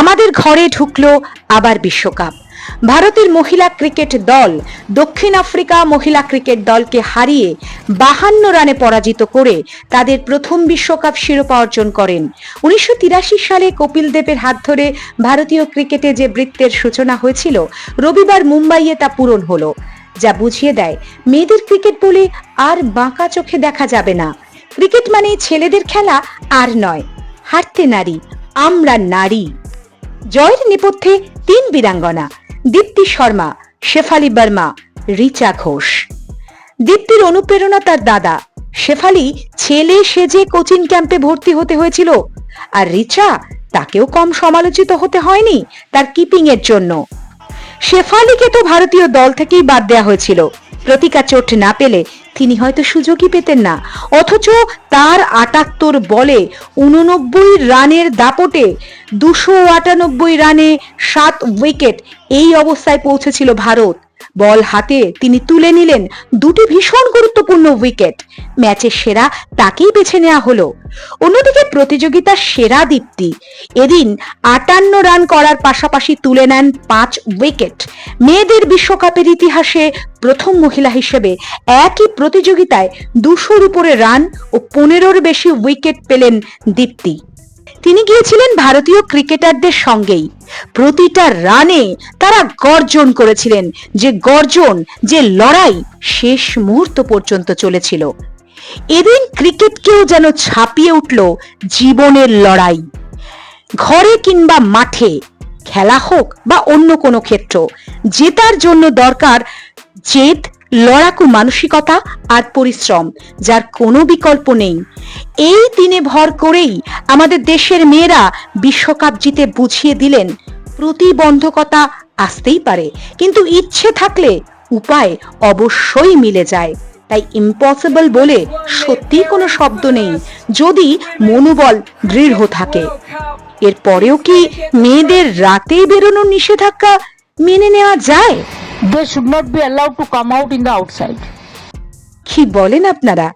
আমাদের ঘরে ঢুকলো আবার বিশ্বকাপ। ভারতের মহিলা ক্রিকেট দল দক্ষিণ আফ্রিকা মহিলা ক্রিকেট দলকে হারিয়ে বাহান্ন রানে পরাজিত করে তাদের প্রথম বিশ্বকাপ শিরোপা অর্জন করেন। উনিশশো তিরাশি সালে কপিল দেবের হাত ধরে ভারতীয় ক্রিকেটে যে বৃত্তের সূচনা হয়েছিল, রবিবার মুম্বাইয়ে তা পূরণ হলো। যা বুঝিয়ে দেয়, মেয়েদের ক্রিকেট বলে আর বাঁকা চোখে দেখা যাবে না। ক্রিকেট মানে ছেলেদের খেলা আর নয়, হারতে নারী, আমরা নারী। জয়ের নেপথ্যে তিন বীরাঙ্গনা, দীপ্তি শর্মা, শেফালি বর্মা, রিচা ঘোষ। দীপ্তির অনুপ্রেরণা তার দাদা। শেফালি ছেলে সেজে কোচিং ক্যাম্পে ভর্তি হতে হয়েছিল আর রিচা তাকেও কম সমালোচিত হতে হয়নি তার কিপিং এর জন্য। শেফালিকে তো ভারতীয় দল থেকেই বাদ দেওয়া হয়েছিল। প্রতিকা চোট না পেলে তিনি হয়তো সুযোগই পেতেন না। অথচ তার আটাত্তর বলে উননব্বই রানের দাপটে দুশো আটানব্বই রানে সাত উইকেট এই অবস্থায় পৌঁছেছিল ভারত। বল হাতে তিনি তুলে নিলেন দুটি ভীষণ গুরুত্বপূর্ণ উইকেট। ম্যাচের সেরা তাকেই বেছে নেওয়া হলো। অন্যদিকে প্রতিযোগিতার সেরা দীপ্তি। এদিন আটান্ন রান করার পাশাপাশি তুলে নেন পাঁচ উইকেট। মেয়েদের বিশ্বকাপের ইতিহাসে প্রথম মহিলা হিসেবে একই প্রতিযোগিতায় দুশোর উপরে রান ও পনেরোর বেশি উইকেট পেলেন দীপ্তি। তিনি গিয়েছিলেন ভারতীয় ক্রিকেটারদের সঙ্গেই। প্রতিটা রানে তারা গর্জন করেছিলেন, যে গর্জন, যে লড়াই শেষ মুহূর্ত পর্যন্ত চলেছিল। এদিন ক্রিকেটকেও যেন ছাপিয়ে উঠল জীবনের লড়াই। ঘরে কিংবা মাঠে, খেলা হোক বা অন্য কোনো ক্ষেত্র, জেতার জন্য দরকার জেদ লড়াকু মানসিকতা আর পরিশ্রম, যার কোনো বিকল্প নেই। এই দিনে ভর করেই আমাদের দেশের মেয়েরা বিশ্বকাপ জিতে বুঝিয়ে দিলেন, প্রতিবন্ধকতা আসতেই পারে। কিন্তু ইচ্ছে থাকলে উপায় অবশ্যই মিলে যায়। তাই ইম্পসিবল বলে সত্যি কোনো শব্দ নেই, যদি মনোবল দৃঢ় থাকে। এরপরেও কি মেয়েদের রাতেই বেরোনোর নিষেধাজ্ঞা মেনে নেওয়া যায়? They should not be allowed to come out in the outside. কি বলেন আপনারা